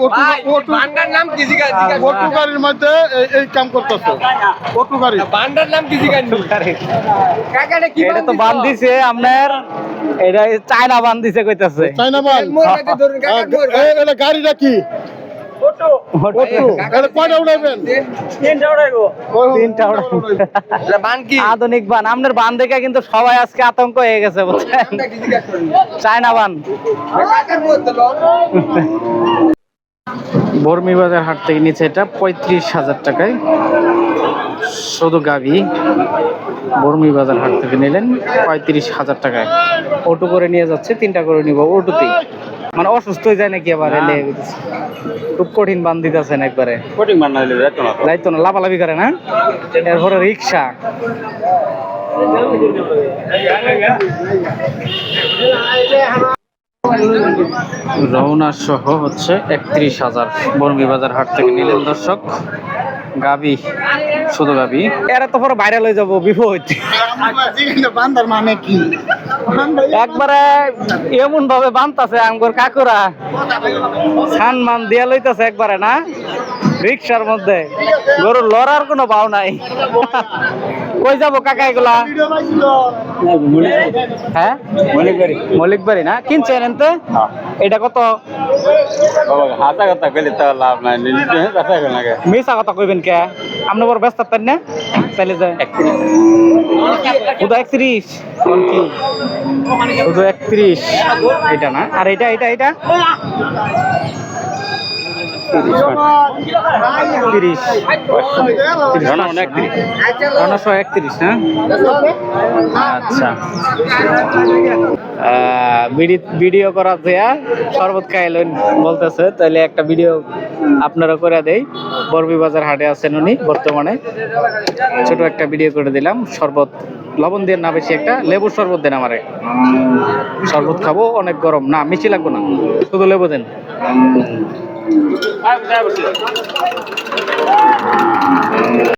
Auto auto বান্ডার নাম কি জিগা জিগা অটো গাড়ির মধ্যে এই- এই কাম করতেছে। অটো গাড়ি বান্ডার নাম কি জিগা নি? কি এটা তো বান দিছে আপনার এটা চায়না বান দিছে কইতাছে। এটা গাড়িটা কি? আধুনিক বান। আপনার বান দেখে কিন্তু সবাই আজকে আতঙ্ক হয়ে গেছে বুঝছেন? চায়না বান। বর্মি বাজার হাট থেকে নিচে এটা পঁয়ত্রিশ হাজার টাকায়। শুধু গাবি বর্মি বাজার হাট থেকে নিলেন পঁয়ত্রিশ হাজার টাকায়। অটো করে নিয়ে যাচ্ছে তিনটা করে নিব অটোতেই। মানে অসুস্থ হয়ে যায় নাকি আবার? এলে খুব কঠিন বান দিতেছেন একবারে। বান্না না যাইতো না লাফালাফি করে না? এরপরে রিক্সা। রওনা সহ হচ্ছে একত্রিশ হাজার বর্মি বাজার হাট থেকে নিলেন দর্শক। গাবি, শুধু গাবি। এরা তো পরে বাইরে হয়ে যাব, বিপদ। বান্দার মানে কি একবারে এমন ভাবে বানতাছে আমগর কাকুরা। সান মান দিয়া লইতাছে একবারে, না? রিক্সার মধ্যে। গরুর লড়ার কোনো ভাও নাই। কই যাব কাকা এগুলা? হ্যাঁ? মলিক বাড়ি না? কিনছেন এনতে? এটা কত? হাতা কথা কইলে তো লাভ নাই। মিশা কথা কইবেন কে? আপনি বড় ব্যস্ত তাই না? তাইলে যে শুধু একত্রিশ। শুধু একত্রিশ। এটা না? আর এটা এটা এটা? একত্রিশ হ্যাঁ? আচ্ছা। ভিডিও করা দেয়া শরবত খাইলেন বলতেছে তাহলে একটা ভিডিও আপনারা করে দেই। বরবি বাজার হাটে আছেন উনি বর্তমানে। ছোট একটা ভিডিও করে দিলাম, শরবত, লবণ দিয়ে না বেশি একটা লেবুর শরবত দেন আমারে। শরবত খাব, অনেক গরম। না, মিষ্টি লাগবো না, শুধু লেবু দেন। Have a